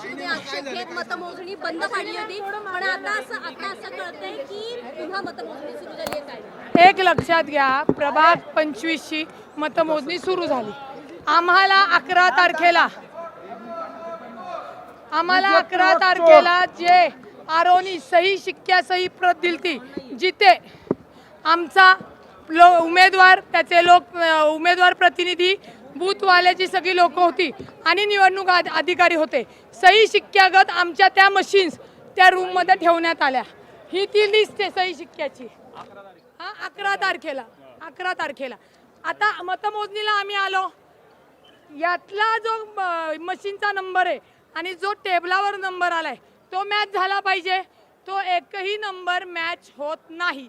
मगाशी तुम्ही आक्षेप घेत मतमोजणी बंद पाडली होती. पण आता असं आता असं कळतंय की पुन्हा मतमोजणी सुरू झाली आहे काय एक लक्षात घ्या प्रभाग पंचवीसची मतमोजणी सुरू झाली. आम्हाला अकरा तारखेला आम्हाला अकरा तारखेला जे आरोनी सही शिक्क्या सही प्रत दिलती जिथे आमचा लो उमेदवार त्याचे लोक उमेदवार प्रतिनिधी बूथवाल्याची सगळी लोक होती आणि निवडणूक अधिकारी होते. सही शिक्क्यागत आमच्या त्या मशीन्स त्या रूममध्ये ठेवण्यात आल्या. ही ती लिस्ट आहे सही शिक्क्याची. हा अकरा तारखेला अकरा तारखेला. आता मतमोजणीला आम्ही आलो. यातला जो मशीनचा नंबर आहे आणि जो टेबलावर नंबर आलाय तो मॅच झाला पाहिजे. तो एकही नंबर मॅच होत नाही.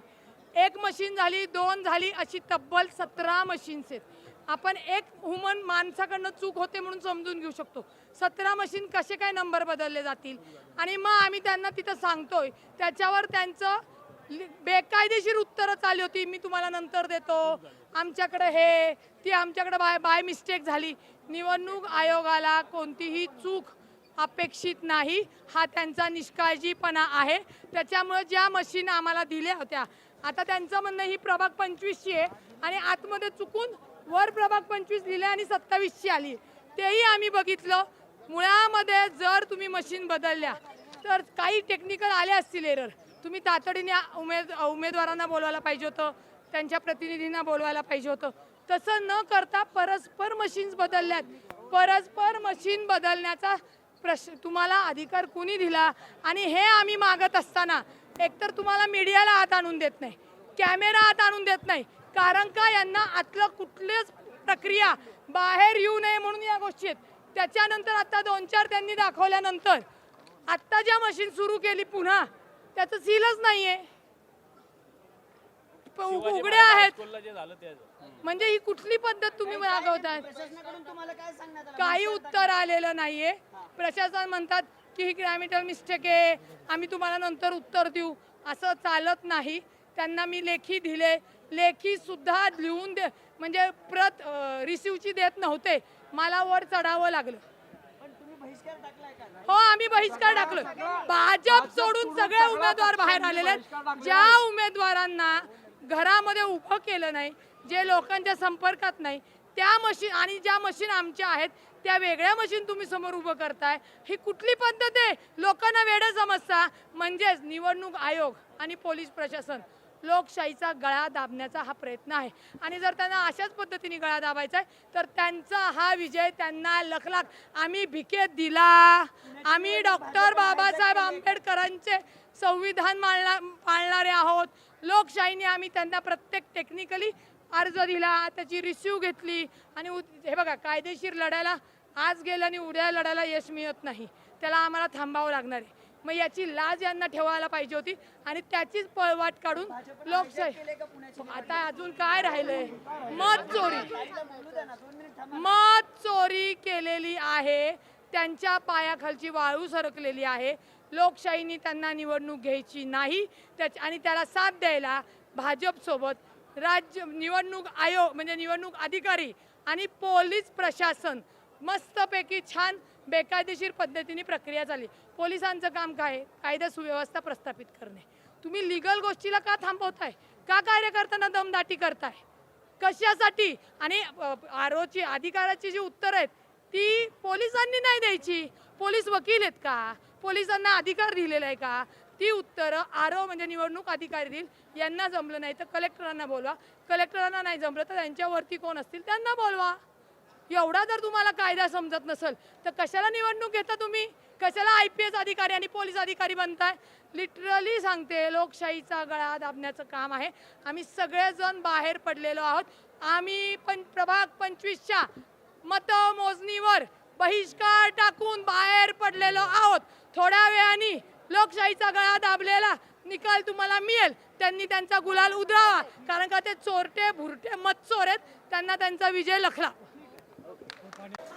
एक मशीन झाली दोन झाली अशी तब्बल सतरा मशीन्स आहेत. आपण एक ह्युमन माणसाकडनं चूक होते म्हणून समजून घेऊ शकतो. सतरा मशीन कसे काय नंबर बदलले जातील? आणि मग आम्ही त्यांना तिथं सांगतोय. त्याच्यावर त्यांचं बेकायदेशीर उत्तरं चालली होती. मी तुम्हाला नंतर देतो. आमच्याकडे हे ती आमच्याकडे बाय बाय मिस्टेक झाली. निवडणूक आयोगाला कोणतीही चूक अपेक्षित नाही. हा त्यांचा निष्काळजीपणा आहे. त्याच्यामुळे ज्या मशीन आम्हाला दिल्या होत्या आता त्यांचं म्हणणं ही प्रभाग पंचवीसची आहे. आणि आतमध्ये चुकून वर प्रभाग पंचवीस लिहिले आणि सत्तावीसची आली. तेही आम्ही बघितलं. मुळामध्ये जर तुम्ही मशीन बदलल्या तर काही टेक्निकल आले असतील एरर तुम्ही तातडीने उमेद उमेदवारांना बोलवायला पाहिजे होतं त्यांच्या प्रतिनिधींना बोलवायला पाहिजे होतं. तसं न करता परस्पर मशीन्स बदलल्यात. परस्पर मशीन बदलण्याचा प्रश्न तुम्हाला अधिकार कुणी दिला? आणि हे आम्ही मागत असताना एकतर तुम्हाला मीडियाला हात आणून देत नाही कॅमेरा हात आणून देत नाही कारण का यांना आतलं कुठलीच प्रक्रिया बाहेर येऊ नये म्हणून या गोष्टी आहेत. त्याच्यानंतर आता दोन चार त्यांनी दाखवल्यानंतर आत्ता ज्या मशीन सुरू केली पुन्हा त्याचं सीलच नाहीये. प- उघड्या आहेत. म्हणजे ही कुठली पद्धत तुम्ही मागवताय प्रशासनाकडून तुम्हाला काय सांगण्यात आलं? काही उत्तर आलेलं नाहीये. प्रशासन म्हणतात की ही ग्रॅमिटल मिस्टेक आहे. आम्ही तुम्हाला नंतर उत्तर देऊ. असं चालत नाही. त्यांना मी लेखी दिले. लेखी सुद्धा लिहून दे म्हणजे प्रत रिसिव्हची देत नव्हते. मला वर चढावं लागलं. हो आम्ही बहिष्कार टाकलो. भाजप सोडून सगळे उमेदवार बाहेर आलेले आहेत. ज्या उमेदवारांना घरामध्ये उभं केलं नाही जे लोकांच्या संपर्कात नाही त्या मशीन आणि ज्या मशीन आमच्या आहेत त्या वेगळ्या मशीन तुम्ही समोर उभं करताय ही कुठली पद्धत आहे? लोकांना वेडं समजता. म्हणजेच निवडणूक आयोग आणि पोलीस प्रशासन. लोकशाहीचा गळा दाबण्याचा हा प्रयत्न आहे. आणि जर त्यांना अशाच पद्धतीने गळा दाबायचा आहे तर त्यांचा हा विजय त्यांना लखलाख आम्ही भिकेत दिला. आम्ही डॉक्टर बाबासाहेब आंबेडकरांचे संविधान मानला पाळणारे आहोत. लोकशाहीने आम्ही त्यांना प्रत्येक टेक्निकली अर्ज दिला त्याची रिसिव्ह घेतली. आणि उद- हे बघा कायदेशीर लढायला आज गेलं आणि उद्या लढायला यश मिळत नाही. त्याला आम्हाला थांबावं लागणार आहे. मग याची लाज यांना ठेवायला पाहिजे होती आणि त्याचीच पळवाट काढून लोकशाही आता अजून काय राहिलंय? मत चोरी. मत चोरी केलेली आहे. त्यांच्या पायाखालची वाळू सरकलेली आहे. लोकशाहीने त्यांना निवडणूक घ्यायची नाही. त्याच आणि त्याला साथ द्यायला भाजपसोबत राज्य निवडणूक आयोग म्हणजे निवडणूक अधिकारी आणि पोलीस प्रशासन मस्तपैकी छान बेकायदेशीर पद्धतीने प्रक्रिया चालली पोलिसांचं काम काय आहे? कायदा सुव्यवस्था प्रस्थापित करणे. तुम्ही लिगल गोष्टीला का थांबवताय? का कार्यकर्त्यांना दमदाटी करताय? कशासाठी? आणि आरोची अधिकाराची जी उत्तर आहेत ती पोलिसांनी नाही द्यायची. पोलीस वकील आहेत का? पोलिसांना अधिकार दिलेला आहे का? ती उत्तरं आरो म्हणजे निवडणूक अधिकारी देईल. यांना जमलं नाही तर कलेक्टरांना बोलवा. कलेक्टरांना नाही जमलं तर त्यांच्यावरती कोण असतील त्यांना बोलवा. एवढा जर तुम्हाला कायदा समजत नसेल तर कशाला निवडणूक घेता तुम्ही? कशाला आय पी एस अधिकारी आणि पोलीस अधिकारी बनताय? लिटरली सांगते लोकशाहीचा गळा दाबण्याचं काम आहे. आम्ही सगळेजण बाहेर पडलेलो आहोत. आम्ही पण प्रभाग पंचवीसच्या मतमोजणीवर बहिष्कार टाकून बाहेर पडलेलो आहोत. थोड्या वेळाने लोकशाहीचा गळा दाबलेला निकाल तुम्हाला मिळेल. त्यांनी त्यांचा गुलाल उधळावा. कारण का ते चोरटे भुरटे मत चोर आहेत. त्यांना त्यांचा विजय लखला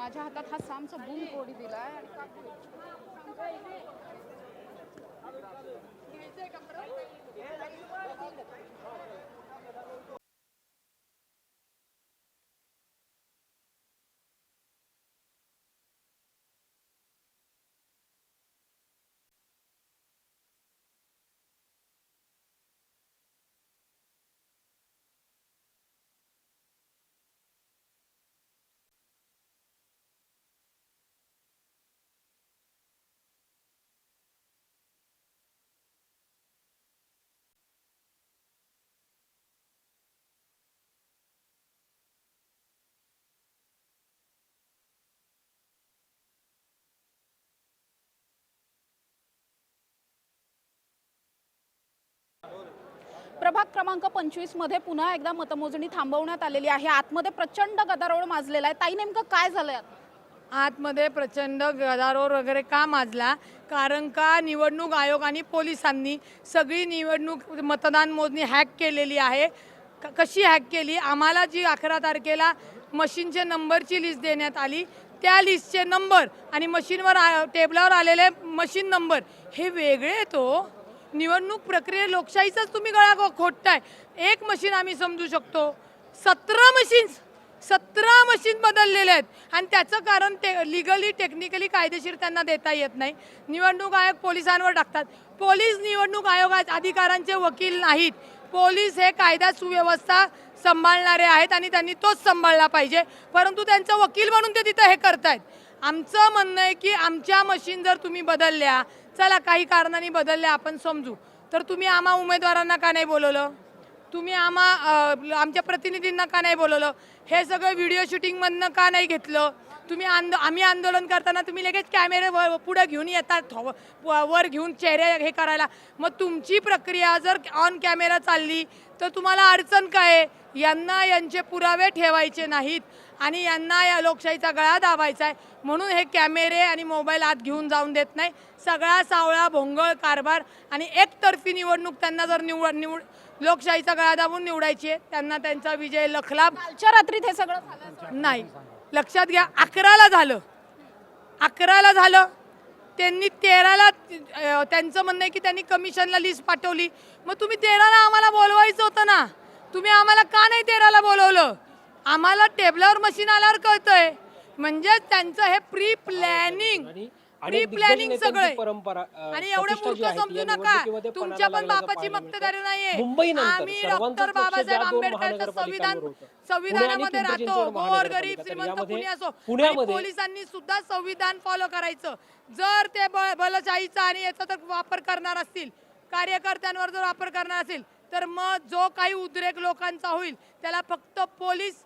माझ्या हातात हा सामचा बूम कोडी दिलाय. आणि प्रभाग क्रमांक पंचवीसमध्ये पुन्हा एकदा मतमोजणी थांबवण्यात आलेली आहे. आतमध्ये प्रचंड गदारोळ माजलेला आहे. ताई नेमकं काय झालंय आता? आतमध्ये प्रचंड गदारोळ वगैरे का माजला? कारण का निवडणूक आयोग आणि पोलिसांनी सगळी निवडणूक मतदान मोजणी हॅक केलेली आहे? क- कशी हॅक केली? आम्हाला जी अकरा तारखेला मशीनचे नंबरची लिस्ट देण्यात आली त्या लिस्टचे नंबर आणि मशीनवर आ- टेबलावर आलेले मशीन नंबर हे वेगळे येतो निवडणूक प्रक्रिये लोकशाहीचाच तुम्ही गळा खोटताय. एक मशीन आम्ही समजू शकतो. सतरा मशीन्स सतरा मशीन बदललेले आहेत. आणि त्याचं कारण ते लिगली टेक्निकली कायदेशीर त्यांना देता येत नाही. निवडणूक आयोग पोलिसांवर टाकतात. पोलीस निवडणूक आयोगात अधिकारांचे वकील नाहीत. पोलीस हे कायदा सुव्यवस्था सांभाळणारे आहेत आणि त्यांनी तोच सांभाळला पाहिजे. परंतु त्यांचं वकील म्हणून ते तिथं हे करतायत. आमचं म्हणणं आहे की आमच्या मशीन जर तुम्ही बदलल्या चला काही कारणाने बदलल्या आपण समजू. तर तुम्ही आम्हा उमेदवारांना का नाही बोलवलं? तुम्ही आम्हा आमच्या प्रतिनिधींना का नाही बोलवलं? हे सगळं व्हिडिओ शूटिंगमधनं का नाही घेतलं? तुम्ही आंदो आम्ही आंदोलन करताना तुम्ही लगेच कॅमेरे व पुढं घेऊन येतात वर घेऊन चेहरे हे करायला. मग तुमची प्रक्रिया जर ऑन कॅमेरा चालली तर तुम्हाला अडचण काय आहे? यांना यांचे पुरावे ठेवायचे नाहीत आणि यांना या लोकशाहीचा गळा दाबायचा आहे. म्हणून हे कॅमेरे आणि मोबाईल आत घेऊन जाऊन देत नाही. सगळा सावळा भोंगळ कारभार आणि एकतर्फी निवडणूक त्यांना जर निवड निवड लोकशाहीचा गळा दाबून निवडायची आहे त्यांना त्यांचा विजय लखलाभ कालच्या रात्रीत हे सगळं झालं नाही. लक्षात घ्या अकराला झालं. अकराला झालं. त्यांनी तेराला त्यांचं म्हणणं आहे की त्यांनी कमिशनला लिस्ट पाठवली. मग तुम्ही तेराला आम्हाला बोलवायचं होतं ना? तुम्ही आम्हाला का नाही तेराला बोलवलं? आम्हाला टेबलावर मशीन आल्यावर कळतंय. म्हणजे त्यांचं हे प्री प्लॅनिंग प्री प्लॅनिंग परंपरा, आणि एवढे मूर्ख समजू नका. तुमच्या पण बापाची मक्तेदारी. नाहीये. आम्ही डॉक्टर बाबासाहेब आंबेडकरचं संविधान. संविधानामध्ये राहतो. गोर गरीब. तर श्रीमंत कुणी असो. पोलिसांनी सुद्धा संविधान फॉलो करायचं. जर ते बलशाहीचा आणि याचा जर वापर करणार असतील कार्यकर्त्यांवर जर वापर करणार असेल तर मग जो काही उद्रेक लोकांचा होईल त्याला फक्त पोलीस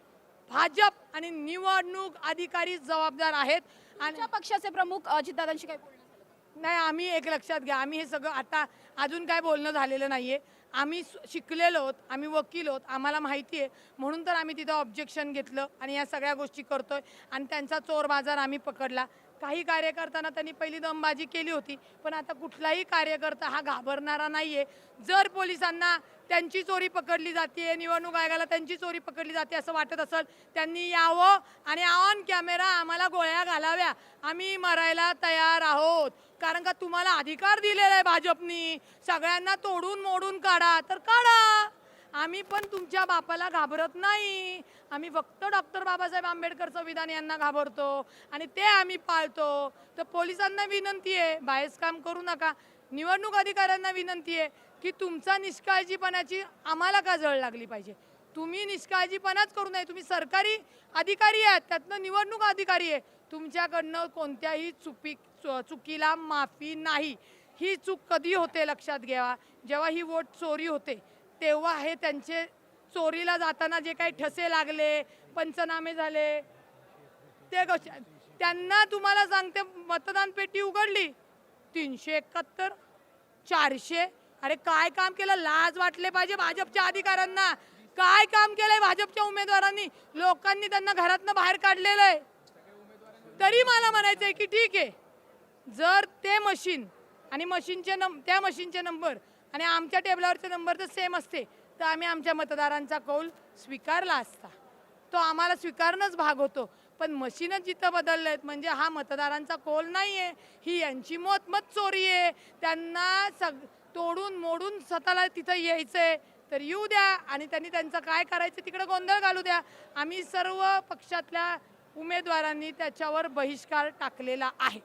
भाजप आणि निवडणूक अधिकारी जबाबदार आहेत. आणि आमच्या पक्षाचे प्रमुख अजितदादांशी काय नाही आम्ही एक लक्षात घ्या. आम्ही हे सगळं आता अजून काय बोलणं झालेलं नाहीये. आम्ही स- शिकलेलो आहोत आम्ही वकील आहोत आम्हाला माहिती आहे. म्हणून तर आम्ही तिथं ऑब्जेक्शन घेतलं आणि या सगळ्या गोष्टी करतोय. आणि त्यांचा चोर बाजार आम्ही पकडला. काही कार्यकर्त्यांना त्यांनी पहिली दमबाजी केली होती पण आता कुठलाही कार्यकर्ता हा घाबरणारा नाही आहे जर पोलिसांना त्यांची चोरी पकडली जाते निवडणूक आयोगाला त्यांची चोरी पकडली जाते असं वाटत असेल त्यांनी यावं आणि ऑन कॅमेरा आम्हाला गोळ्या घालाव्या. आम्ही मरायला तयार आहोत. कारण का तुम्हाला अधिकार दिलेला आहे भाजपनी. सगळ्यांना तोडून मोडून काढा. तर काढा. आम्ही पण तुमच्या बापाला घाबरत नाही. आम्ही फक्त डॉक्टर बाबासाहेब आंबेडकर संविधान यांना घाबरतो आणि ते आम्ही पाळतो. तर पोलिसांना विनंती आहे बाहेरच काम करू नका. निवडणूक अधिकाऱ्यांना विनंती आहे की तुमचा निष्काळजीपणाची आम्हाला का जळ लागली पाहिजे. तुम्ही निष्काळजीपणाच करू नये. तुम्ही सरकारी अधिकारी आहात त्यातनं निवडणूक अधिकारी आहे. तुमच्याकडनं कोणत्याही चुकी चुकीला माफी नाही. ही चूक कधी होते लक्षात घ्यावा जेव्हा ही वोट चोरी होते तेव्हा हे त्यांचे चोरीला जाताना जे काही ठसे लागले पंचनामे झाले ते गोष्टी त्यांना तुम्हाला सांगते मतदान पेटी उघडली. तीनशे एकाहत्तर चारशे. अरे काय काम केलं? लाज वाटले पाहिजे भाजपच्या अधिकाऱ्यांना. काय काम केलंय भाजपच्या उमेदवारांनी? लोकांनी त्यांना घरातनं बाहेर काढलेलं आहे तरी मला म्हणायचंय की ठीक आहे. जर ते मशीन आणि मशीनचे नंब त्या मशीनचे नंबर आणि आमच्या टेबलावरचे नंबर जर सेम असते. तर आम्ही आमच्या मतदारांचा कौल स्वीकारला असता. तो आम्हाला स्वीकारणंच भाग होतो. पण मशीनच जिथं बदललेत म्हणजे हा मतदारांचा कोल नाही आहे ही यांची मत मत चोरी आहे त्यांना सग तोडून मोडून स्वतःला तिथं यायचं आहे तर येऊ द्या आणि त्यांनी त्यांचं काय करायचं तिकडं गोंधळ घालू द्या. आम्ही सर्व पक्षातल्या उमेदवारांनी त्याच्यावर बहिष्कार टाकलेला आहे.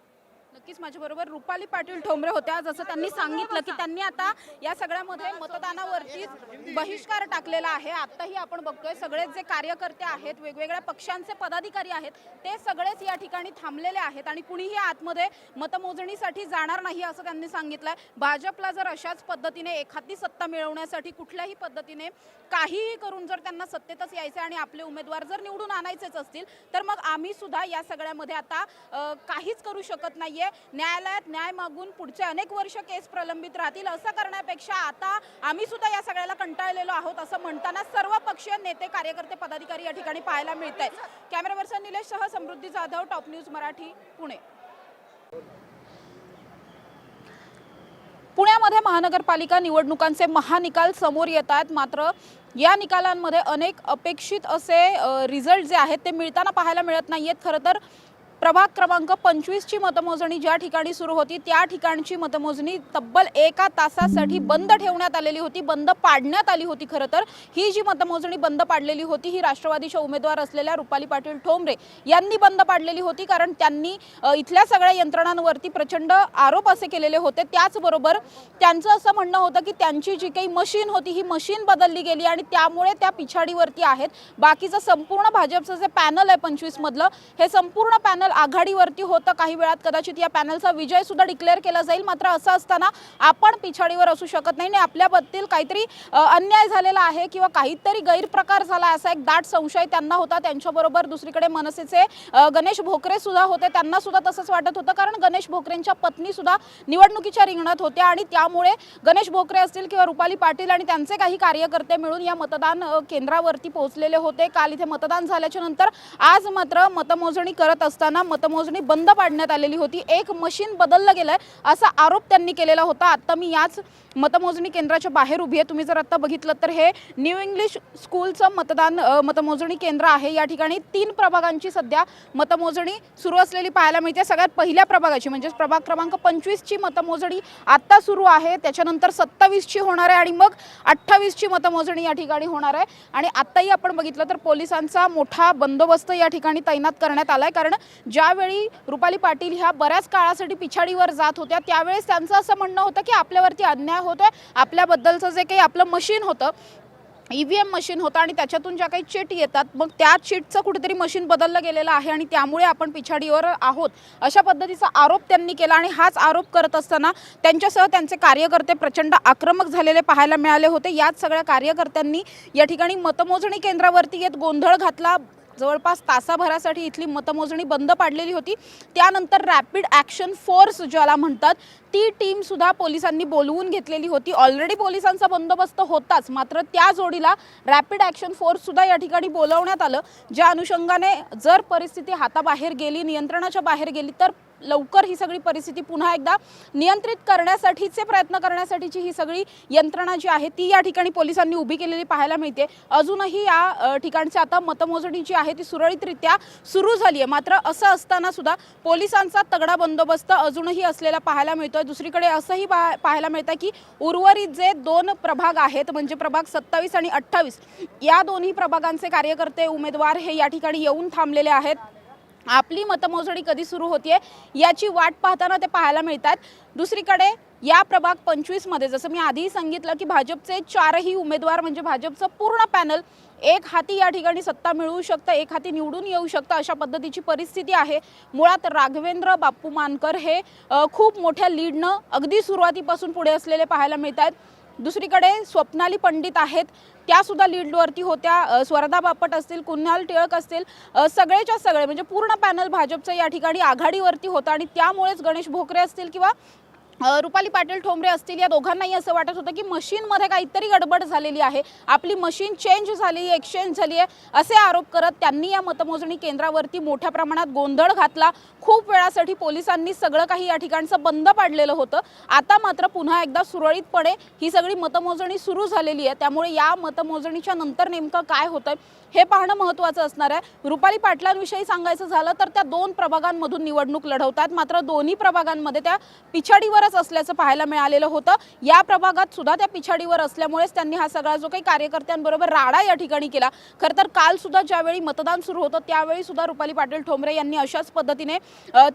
नक्कीच माझ्याबरोबर रुपाली पाटील ठोंबरे होत्या जसं त्यांनी सांगितलं की त्यांनी आता या सगळ्यामध्ये मतदानावरतीच बहिष्कार टाकलेला आहे. आत्ताही आपण बघतोय सगळेच जे कार्यकर्ते आहेत वेगवेगळ्या पक्षांचे पदाधिकारी आहेत ते सगळेच या ठिकाणी थांबलेले आहेत आणि कुणीही आतमध्ये मतमोजणीसाठी जाणार नाही असं त्यांनी सांगितलंय. भाजपला जर अशाच पद्धतीने एखादी सत्ता मिळवण्यासाठी कुठल्याही पद्धतीने काहीही करून जर त्यांना सत्तेतच यायचं आणि आपले उमेदवार जर निवडून आणायचेच असतील तर मग आम्ही सुद्धा या सगळ्यामध्ये आता काहीच करू शकत नाहीये. न्यायालयात न्याय मागून पुढचे अनेक वर्ष केस प्रलंबित राहतील असं करण्यापेक्षा आता आम्ही सुद्धा या सगळ्याला कंटाळलेलो आहोत असं म्हणताना सर्व पक्षीय नेते कार्यकर्ते पदाधिकारी या ठिकाणी पाहायला मिळत आहेत कॅमेरा पर्सन निलेश सह समृद्धी जाधव टॉप न्यूज मराठी पुणे. पुण्यामध्ये महानगरपालिका निवडणुकांचे महानिकाल समोर येत आहेत मात्र या निकालांमध्ये अनेक अपेक्षित असे रिझल्ट जे आहेत ते मिळताना पाहायला मिळत नाही आहेत खरं तर प्रभाग क्रमांक पंचवीसची मतमोजणी ज्या ठिकाणी सुरू होती त्या ठिकाणची मतमोजणी तब्बल एका तासासाठी बंद ठेवण्यात आलेली होती बंद पाडण्यात आली होती खरं तर. ही जी मतमोजणी बंद पाडलेली होती ही राष्ट्रवादीच्या उमेदवार असलेल्या रुपाली पाटील ठोंबरे यांनी बंद पाडलेली होती कारण त्यांनी इथल्या सगळ्या यंत्रणांवरती प्रचंड आरोप असे केलेले होते. त्याचबरोबर त्यांचं असं म्हणणं होतं की त्यांची जी काही मशीन होती ही मशीन बदलली गेली आणि त्यामुळे त्या पिछाडीवरती आहेत. बाकीचं संपूर्ण भाजपचं जे पॅनल आहे पंचवीसमधलं हे संपूर्ण पॅनल पॅनल आघाडीवरती होतं काही वेळात. कदाचित या पॅनलचा विजय सुद्धा डिक्लेअर केला जाईल. मात्र असं असताना आपण पिछाडीवर असू शकत नाही. आणि आपल्याबद्दल काहीतरी अन्याय झालेला आहे किंवा काहीतरी गैरप्रकार झाला असा एक दाट संशय त्यांना होता. त्यांच्याबरोबर दुसरीकडे मनसेचे गणेश भोकरे सुद्धा होते. त्यांना सुद्धा तसंच वाटत होतं. कारण गणेश भोकरेंच्या पत्नी सुद्धा निवडणुकीच्या रिंगणात होत्या. आणि त्यामुळे गणेश भोकरे असतील किंवा रुपाली पाटील आणि त्यांचे काही कार्यकर्ते मिळून या मतदान केंद्रावरती पोहोचलेले होते. काल इथे मतदान झाल्याच्यानंतर आज मात्र मतमोजणी करत असताना मतमोजणी बंद पाडण्यात आलेली होती. एक मशीन बदललं गेलं आहे असा आरोप त्यांनी केलेला होता. आत्ता मी याच मतमोजणी केंद्राच्या बाहेर उभी आहे. तुम्ही जर आता बघितलं तर हे न्यू इंग्लिश स्कूलचं मतदान मतमोजणी केंद्र आहे. या ठिकाणी तीन प्रभागांची सध्या मतमोजणी सुरू असलेली पाहायला मिळते. सगळ्यात पहिल्या प्रभागाची म्हणजेच प्रभाग क्रमांक पंचवीसची मतमोजणी आत्ता सुरू आहे. त्याच्यानंतर सत्तावीसची होणार आहे आणि मग अठ्ठावीसची मतमोजणी या ठिकाणी होणार आहे. आणि आत्ताही आपण बघितलं तर पोलिसांचा मोठा बंदोबस्त या ठिकाणी तैनात करण्यात आला आहे कारण ज्यावेळी रुपाली पाटील ह्या बऱ्याच काळासाठी पिछाडीवर जात होत्या त्यावेळेस त्यांचं असं म्हणणं होतं की आपल्यावरती अन्याय होतोय आपल्याबद्दलचं जे काही आपलं मशीन होतं ई व्ही एम मशीन होतं आणि त्याच्यातून ज्या काही चिट येतात मग त्या चिटचं कुठेतरी मशीन बदललं गेलेलं आहे आणि त्यामुळे आपण पिछाडीवर आहोत अशा पद्धतीचा आरोप त्यांनी केला आणि हाच आरोप करत असताना त्यांच्यासह त्यांचे कार्यकर्ते प्रचंड आक्रमक झालेले पाहायला मिळाले होते. याच सगळ्या कार्यकर्त्यांनी या ठिकाणी मतमोजणी केंद्रावरती येत गोंधळ घातला. जवळपास तासाभरासाठी इथली मतमोजणी बंद पाडलेली होती. त्यानंतर रॅपिड ॲक्शन फोर्स ज्याला म्हणतात ती टीम सुद्धा पोलिसांनी बोलवून घेतलेली होती. ऑलरेडी पोलिसांचा बंदोबस्त होताच. मात्र त्या जोडीला रॅपिड ॲक्शन फोर्स सुद्धा या ठिकाणी बोलवण्यात आलं ज्या अनुषंगाने जर परिस्थिती हाताबाहेर गेली नियंत्रणाच्या बाहेर गेली तर लवकर ही सगळी परिस्थिती पुन्हा एकदा नियंत्रित करण्यासाठीचे प्रयत्न करण्यासाठीची ही सगळी यंत्रणा जी आहे ती या ठिकाणी पोलिसांनी उभी केलेली पाहायला मिळते. अजूनही या ठिकाणची आता मतमोजणी जी आहे ती सुरळीतरित्या सुरू झाली आहे मात्र असं असताना सुद्धा पोलिसांचा तगडा बंदोबस्त अजूनही असलेला पाहायला मिळतो मिळतोय दुसरीकडे असंही पा- पाहायला मिळतं की उर्वरित जे दोन प्रभाग आहेत म्हणजे प्रभाग सत्तावीस आणि अठ्ठावीस या दोन्ही प्रभागांचे कार्यकर्ते उमेदवार हे या ठिकाणी येऊन थांबलेले आहेत. आपली मतमोजणी कधी सुरू होतीये याची वाट पाहताना ते पाहायला मिळतात. दुसरीकडे या प्रभाग पंचवीसमध्ये जसं मी आधीही सांगितलं की भाजपचे चारही उमेदवार म्हणजे भाजपचं पूर्ण पॅनल एक हाती या ठिकाणी सत्ता मिळवू शकतं एक हाती निवडून येऊ शकतं अशा पद्धतीची परिस्थिती आहे. मुळात राघवेंद्र बाप्पू मानकर हे खूप मोठ्या लीडनं अगदी सुरुवातीपासून पुढे असलेले पाहायला मिळत आहेत दुसरीकडे स्वप्नाली पंडित आहेत. त्यासुद्धा लीडवरती होत्या. स्वर्धा बापट असतील कुणाल टिळक असतील सगळेच्या सगळे म्हणजे पूर्ण पॅनल भाजपचं या ठिकाणी आघाडीवरती होतं आणि त्यामुळेच गणेश भोकरे असतील किंवा रुपाली पाटील ठोंबरे असतील या दोघांनाही असं वाटत होतं की मशीनमध्ये काहीतरी गडबड झालेली आहे. आपली मशीन चेंज झाली एक्सचेंज झाली आहे असे आरोप करत त्यांनी या मतमोजणी केंद्रावरती मोठ्या प्रमाणात गोंधळ घातला. खूप वेळासाठी पोलिसांनी सगळं काही या ठिकाणचं बंद पाडलेलं होतं. आता मात्र पुन्हा एकदा सुरळीतपणे ही सगळी मतमोजणी सुरू झालेली आहे. त्यामुळे या मतमोजणीच्या नंतर नेमकं काय होतं हे पाहणं महत्त्वाचं असणार आहे. रुपाली पाटलांविषयी सांगायचं झालं तर त्या दोन प्रभागांमधून निवडणूक लढवतात. मात्र दोन्ही प्रभागांमध्ये त्या पिछाडीवरच असल्याचं पाहायला मिळालेलं होतं. या प्रभागात सुद्धा त्या पिछाडीवर असल्यामुळेच त्यांनी हा सगळा जो काही कार्यकर्त्यांबरोबर राडा या ठिकाणी केला. खरं तर काल सुद्धा ज्यावेळी मतदान सुरू होतं त्यावेळी सुद्धा रुपाली पाटील ठोंबरे यांनी अशाच पद्धतीने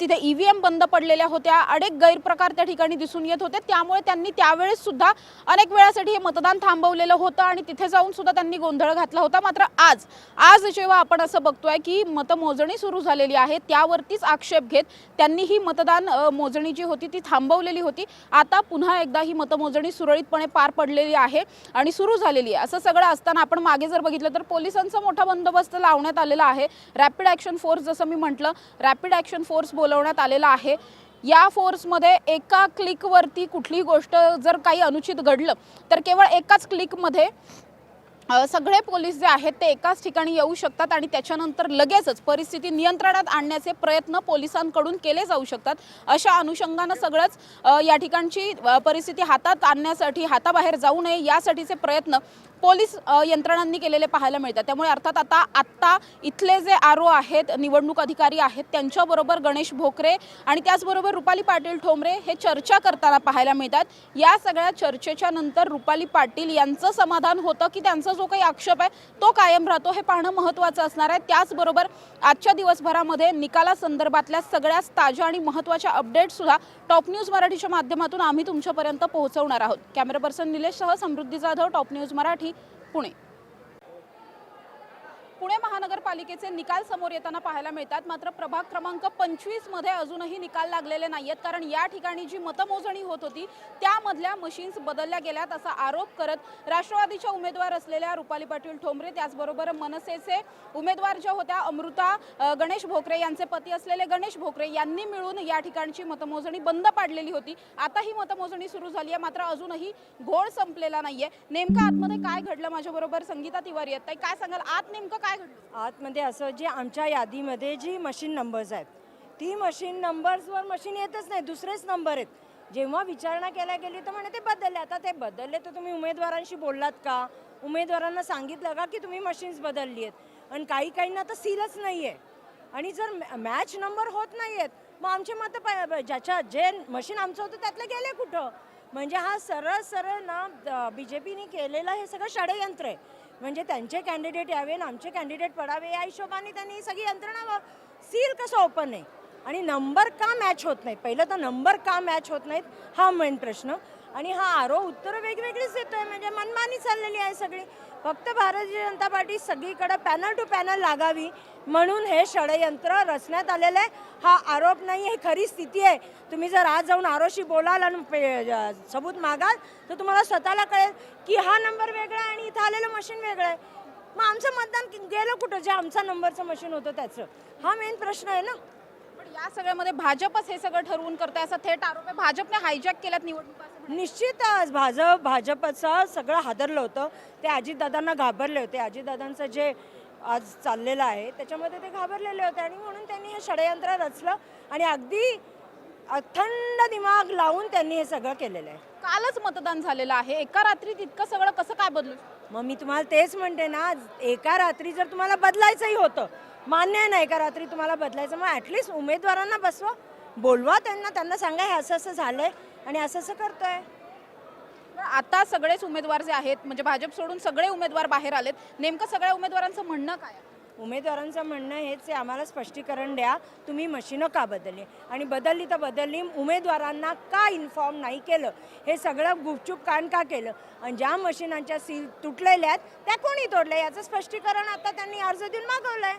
तिथे ईव्हीएम बंद पडलेल्या होत्या. अनेक गैरप्रकार त्या ठिकाणी दिसून येत होते. त्यामुळे त्यांनी त्यावेळेस सुद्धा अनेक वेळासाठी हे मतदान थांबवलेलं होतं आणि तिथे जाऊन सुद्धा त्यांनी गोंधळ घातला होता. मात्र आज आज जेव्हा आपण असं बघतोय की मतमोजणी सुरू झालेली आहे त्यावरतीच आक्षेप घेत त्यांनी ही मतदान मोजणी जी होती ती थांबवलेली होती. आता पुन्हा एकदा ही मतमोजणी सुरळीतपणे पार पडलेली आहे आणि सुरू झालेली आहे. असं सगळं असताना आपण मागे जर बघितलं तर पोलिसांचा मोठा बंदोबस्त लावण्यात आलेला आहे. रॅपिड ॲक्शन फोर्स जसं मी म्हटलं रॅपिड ॲक्शन फोर्स बोलवण्यात आलेला आहे. या फोर्समध्ये एका क्लिकवरती कुठलीही गोष्ट जर काही अनुचित घडलं तर केवळ एकाच क्लिकमध्ये सगळे पोलीस जे आहेत ते एकाच ठिकाणी येऊ शकतात आणि त्याच्यानंतर लगेचच परिस्थिती नियंत्रणात आणण्याचे प्रयत्न पोलिसांकडून केले जाऊ शकतात. अशा अनुषंगानं सगळंच या ठिकाणची परिस्थिती हातात आणण्यासाठी हाताबाहेर जाऊ नये यासाठीचे प्रयत्न पोलीस यंत्रणांनी केलेले पाहायला मिळतात. त्यामुळे अर्थात आता आत्ता इथले जे आरो आहेत निवडणूक अधिकारी आहेत त्यांच्याबरोबर गणेश भोकरे आणि त्याचबरोबर रुपाली पाटील ठोंबरे हे चर्चा करताना पाहायला मिळतात. या सगळ्या चर्चेच्या नंतर रुपाली पाटील यांचं समाधान होतं की त्यांचा जो काही आक्षेप आहे तो कायम राहतो हे पाहणं महत्त्वाचं असणार आहे. त्याचबरोबर आजच्या दिवसभरामध्ये निकालासंदर्भातल्या सगळ्याच ताज्या आणि महत्त्वाच्या अपडेट्ससुद्धा टॉप न्यूज मराठीच्या माध्यमातून आम्ही तुमच्यापर्यंत पोहोचवणार आहोत. कॅमेरा पर्सन निलेशसह समृद्धी जाधव टॉप न्यूज मराठी. पुणे पुणे महानगरपालिकेचे निकाल समोर येताना पाहायला मिळतात. मात्र प्रभाग क्रमांक पंचवीसमध्ये अजूनही निकाल लागलेले नाहीयेत. कारण या ठिकाणी जी मतमोजणी होत होती त्यामधल्या मशीन्स बदलल्या गेल्यात असा आरोप करत राष्ट्रवादीच्या उमेदवार असलेल्या रुपाली पाटील ठोंबरे त्याचबरोबर मनसेचे उमेदवार ज्या होत्या अमृता गणेश भोकरे यांचे पती असलेले गणेश भोकरे यांनी मिळून या ठिकाणची मतमोजणी बंद पाडलेली होती. आता ही मतमोजणी सुरू झाली आहे मात्र अजूनही घोळ संपलेला नाहीये. नेमकं आतमध्ये काय घडलं माझ्याबरोबर? संगीता तिवारी आहेत. काय सांगाल? आत नेमकं काय घडलं? आतमध्ये असं जे आमच्या यादीमध्ये जी मशीन नंबर्स आहेत ती मशीन नंबर्सवर मशीन येतच नाही दुसरेच नंबर आहेत. जेव्हा विचारणा केल्या गेली तर म्हणे ते बदलले. आता ते बदलले तर तुम्ही उमेदवारांशी बोललात का? उमेदवारांना सांगितलं का की तुम्ही मशीन्स बदलली आहेत आणि काही काहींना तर सीलच नाही आहे आणि जर मॅच नंबर होत नाही आहेत मग आमचे मतं प- ज्याच्या जे मशीन आमचं होतं त्यातलं गेले कुठं? म्हणजे हा सरळ सरळ ना बी जे पीने केलेलं हे सगळं षडयंत्र आहे. म्हणजे त्यांचे कॅन्डिडेट यावे आणि आमचे कॅन्डिडेट पडावे या हिशोबाने त्यांनी सगळी यंत्रणा सील कसं ओपन आहे? आणि नंबर का मॅच होत नाही पहिलं तर नंबर का मॅच होत नाहीत? हा मेन प्रश्न. आणि हा आरो उत्तरं वेगवेगळीच देतोय. म्हणजे मनमानी चाललेली आहे सगळी. फक्त भारतीय जनता पार्टी सगळीकडे पॅनल टू पॅनल लागावी म्हणून हे षडयंत्र रचण्यात आलेलं आहे. हा आरोप नाही ही खरी स्थिती आहे. तुम्ही जर आज जाऊन आरोशी बोलाल आणि पे- सबूत मागाल तर तुम्हाला स्वतःला कळेल की हा नंबर वेगळा आहे आणि इथं आलेलं मशीन वेगळं आहे. मग आमचं मतदान गेलं कुठं? जे आमचा नंबरचं मशीन होतं त्याचं. हा मेन प्रश्न आहे ना? पण या सगळ्यामध्ये भाजपच हे सगळं ठरवून करते असा थेट आरोप आहे. भाजपने हायजॅक केल्यात निवडणुका. निश्चितच भाजप भाजपचं सगळं हादरलं होतं. ते अजितदादांना घाबरले होते. अजितदादांचं जे आज चाललेलं आहे त्याच्यामध्ये ते घाबरलेले होते आणि म्हणून त्यांनी हे षडयंत्र रचलं आणि अगदी अथंड दिमाग लावून त्यांनी हे सगळं केलेलं आहे. कालच मतदान झालेलं आहे. एका रात्रीत इतकं सगळं कसं काय बदलू? मग मी तुम्हाला तेच म्हणते ना एका रात्री जर तुम्हाला बदलायचंही होतं मान्य आहे ना एका रात्री तुम्हाला बदलायचं मग ॲटलिस्ट उमेदवारांना बसवा बोलवा त्यांना त्यांना सांगा हे असं असं झालंय. आणि असं असं करतोय. आता सगळेच उमेदवार जे आहेत म्हणजे भाजप सोडून सगळे उमेदवार बाहेर आलेत नेमकं सगळ्या उमेदवारांचं म्हणणं काय आहे? उमेदवारांचं म्हणणं हेच आहे आम्हाला स्पष्टीकरण द्या तुम्ही मशीनं का बदलली? आणि बदलली तर बदलली उमेदवारांना का इन्फॉर्म नाही केलं? हे सगळं गुपचूप कान का केलं? आणि ज्या मशीनांच्या सील तुटलेल्या आहेत त्या कोणी तोडल्या? याचं स्पष्टीकरण आता त्यांनी अर्ज देऊन मागवलं आहे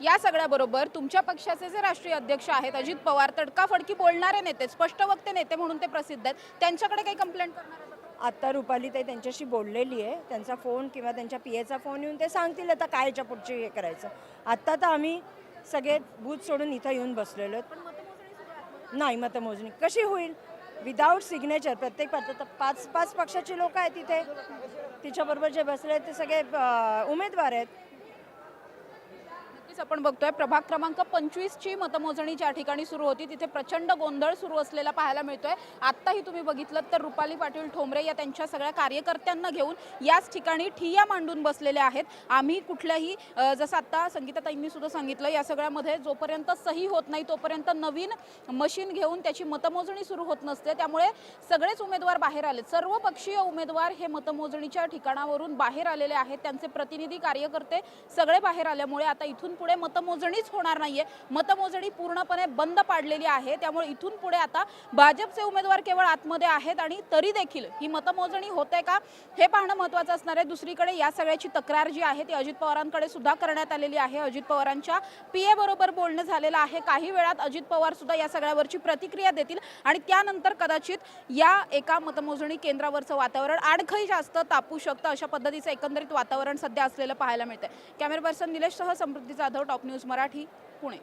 या सगळ्याबरोबर तुमच्या पक्षाचे जे राष्ट्रीय अध्यक्ष आहेत अजित पवार तडकाफडकी बोलणारे नेते स्पष्ट वक्ते नेते म्हणून ते प्रसिद्ध आहेत. त्यांच्याकडे काही कंप्लेंट करणार? आत्ता रुपालीताई त्यांच्याशी बोललेली आहे. त्यांचा फोन किंवा त्यांच्या पी एचा फोन येऊन ते सांगतील आता काय याच्या पुढचे हे करायचं. आत्ता तर आम्ही सगळे बूथ सोडून इथं येऊन बसलेलो आहेत. नाही मतमोजणी. कशी होईल? विदाऊट सिग्नेचर प्रत्येक पाच पाच पक्षाची लोक आहेत तिथे तिच्याबरोबर जे बसले आहेत ते सगळे उमेदवार आहेत. नक्कीच आपण बघतोय. प्रभाग क्रमांक पंचवीस ची मतमोजणी ज्या ठिकाणी सुरू होती तिथे प्रचंड गोंधळ सुरू असलेला पाहायला मिळतोय. आत्ताही तुम्ही बघितलं तर रुपाली पाटील ठोंबरे या त्यांच्या सगळ्या कार्यकर्त्यांना घेऊन याच ठिकाणी ठिय्या मांडून बसलेले आहेत. आम्ही कुठल्याही जसं आता संगीताताईंनी सुद्धा सांगितलं या सगळ्यामध्ये जोपर्यंत सही होत नाही तोपर्यंत नवीन मशीन घेऊन त्याची मतमोजणी सुरू होत नसते. त्यामुळे सगळेच उमेदवार बाहेर आले सर्व पक्षीय उमेदवार हे मतमोजणीच्या ठिकाणावरून बाहेर आलेले आहेत. त्यांचे प्रतिनिधी कार्यकर्ते सगळे बाहेर आल्यामुळे आता इथून पुढे मतमोजणीच होणार नाहीये. मतमोजणी पूर्णपणे बंद पाडलेली आहे. त्यामुळे इथून पुढे आता भाजपचे उमेदवार केवळ आतमध्ये आहेत आणि तरी देखील ही मतमोजणी होते का हे पाहणं महत्त्वाचं असणार आहे. दुसरीकडे या सगळ्याची तक्रार जी आहे ती अजित पवारांकडे सुद्धा करण्यात आलेली आहे. अजित पवारांच्या पी ए बरोबर बोलणं झालेलं आहे. काही वेळात अजित पवार सुद्धा या सगळ्यावरची प्रतिक्रिया देतील आणि त्यानंतर कदाचित या एका मतमोजणी केंद्रावरचं वातावरण आणखी जास्त तापू शकतं अशा पद्धतीचं एकंदरीत वातावरण सध्या असलेलं पाहायला मिळतंय. कॅमेरा पर्सन निलेशसह Samruddhi Jadhav. Top news Marathi Pune.